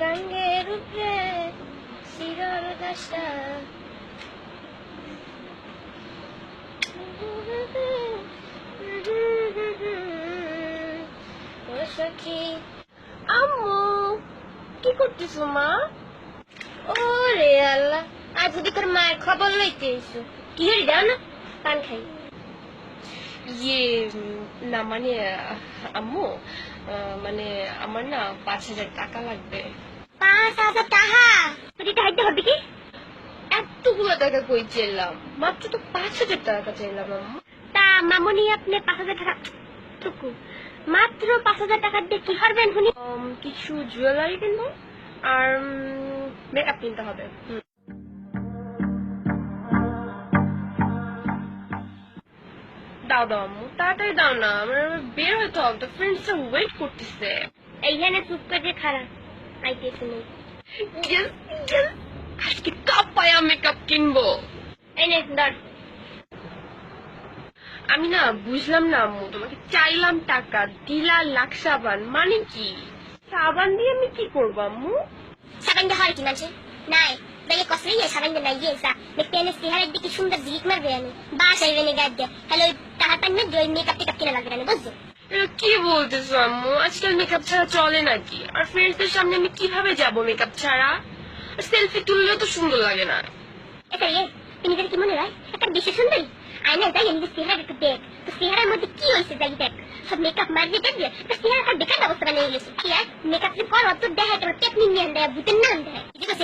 গৌরাঙ্গের উপরে শিরর দশা। ও আম্মু, কি করতেছো মা? ওরে আল্লাহ, আজ যদি তোর মায়ের খবর লইতে এসো কি হরি দাও না পান খাই। ইয়ে না মানে আম্মু মানে আমার না পাঁচ হাজার টাকা লাগবে। পাঁচ হাজার টাকা। তুই টাকা হবে কি এতগুলো টাকা কই চাইলাম মাত্র তো পাঁচ হাজার টাকা চাইলাম তা মামনি আপনি পাঁচ হাজার টাকা টুকু মাত্র পাঁচ হাজার টাকা দিয়ে কি করবেন শুনি? কিছু জুয়েলারি কিনবো। আর মেকআপ কিনতে হবে। দাও দাও আম্মু। তাড়াতাড়ি দাও না। আমার বের হতে হবে। ফ্রেন্ডসরা ওয়েট করতেছে। এইখানে চুপ করে খারাপ। আইতেছে Yes, yes. আজকে কাপায়া মেকআপ কিনবো। এই নে ধর আমি না বুঝলাম না আম্মু তোমাকে চাইলাম টাকা দিলা লাখ সাবান মানে কি? সাবান দিয়ে আমি কি করব আম্মু? সাবান দিয়ে হয় কি মানছে নাই ব্যাগে কসরে ইয়ে সাবান দিয়ে নাই ইয়ে সা দেখতে এনে চেহারের দিকে সুন্দর দিক মারবে আমি। বাসায় এনে গায়ে দিয়ে। হ্যালো টাকা পান না জয় মেকআপ টেকআপ কিনে লাগবে না বুঝছ? কি বলতেছো আম্মু? আজকাল মেকআপ ছাড়া চলে নাকি? আর ফ্রেন্ডসদের সামনে আমি কীভাবে যাব মেকআপ ছাড়া? আর সেলফি তুললেও তো সুন্দর লাগে না। তুই নিজের কি মনে একটা বেশি সুন্দরী? চেহারা একটু দেখ। তো মধ্যে কি হয়েছে, যাই দেখ। সব মেকআপ মারবে দেখবে তো চেহারা বেকার বানিয়ে গেছে। কি, আর মেকআপ যে করো তো দেখে তোমার নিয়ে দেয় দেয় দেখে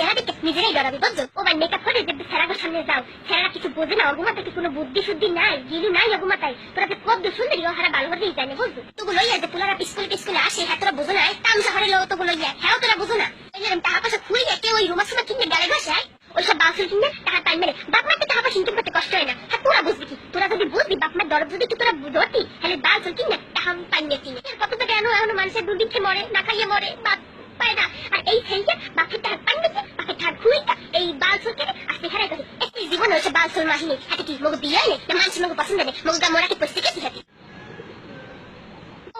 নিজেরাই ডরাবে ও ভাই মেকআপ করে দেখবে সামনে যাও। বোঝে না অগুমাতে কি কোনো বুদ্ধি শুদ্ধি নাই গিলু নাই অগুমাতাই তোরা যে কত সুন্দরী ও হারা ভালো হতেই যায় না বুঝছ তোগুলো ইয়া যে পুলারা স্কুলে স্কুলে আসে হ্যাঁ তোরা বোঝো না টাউন শহরে লোক তোগুলো ইয়া হ্যাঁ তোরা বোঝো না। যে টাকা পয়সা খুঁড়ে কেউ ওই রুমা সুমা কিনে গালে বসায় ওইসব বাসুর কিনে টাকা পাই মেরে। বাপ মাকে টাকা পয়সা ইনকাম করতে কষ্ট হয় না। হ্যাঁ তোরা বুঝবি কি? তোরা যদি বুঝবি বাপ মার দরদ যদি তোরা ধরতি, তাহলে বাসুর কিনে টাকা পাই মেরে কিনে। কত টাকা এনো এখনও মানুষের দুদিন খেয়ে মরে, না খাইয়ে মরে, বাপ পায় না। আর এই সেইটা বাপের টাকা পাই মেরে, বাপের টাকা খুঁড়িটা এই বাসুর কিনে আসতে হারাই একটি জীবন হয়েছে বাসুর মাহিনী হাতে কি মগু বিয়ে নেই না মানুষ মগু পছন্দ নেই। মগু গা মোরা পরিস্থিতি কি? হাতে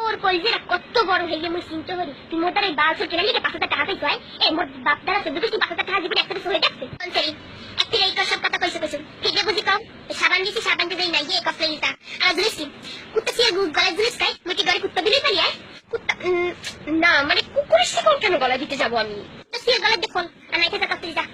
ওর কলজেরা কত বড় হয়ে গিয়ে মুই চিন্তা করি। তুই মোর দ্বারা এই বাল সর কেনা লিখে পাঁচ টাকা পাইছো আয় এই মোর বাপ দ্বারা সে দুটো পাঁচ হাজার টাকা জীবনে একটা হয়ে যাচ্ছে। সরি একটি এই সব কথা কইছো কইছো। ঠিক আছে বুঝি কম সাবান দিছি, সাবান দিয়ে না ইয়ে কফলে ইতা আর জুলিস কুত্তা সিয়া গলায় জুলিস খাই মুই কি ঘরে কুত্তা দিলে পারি কুত্তা না মানে কুকুরের শিকড় কেন গলা দিতে যাব আমি? সিয়া গলায় দেখুন, আর নাই খেতে যা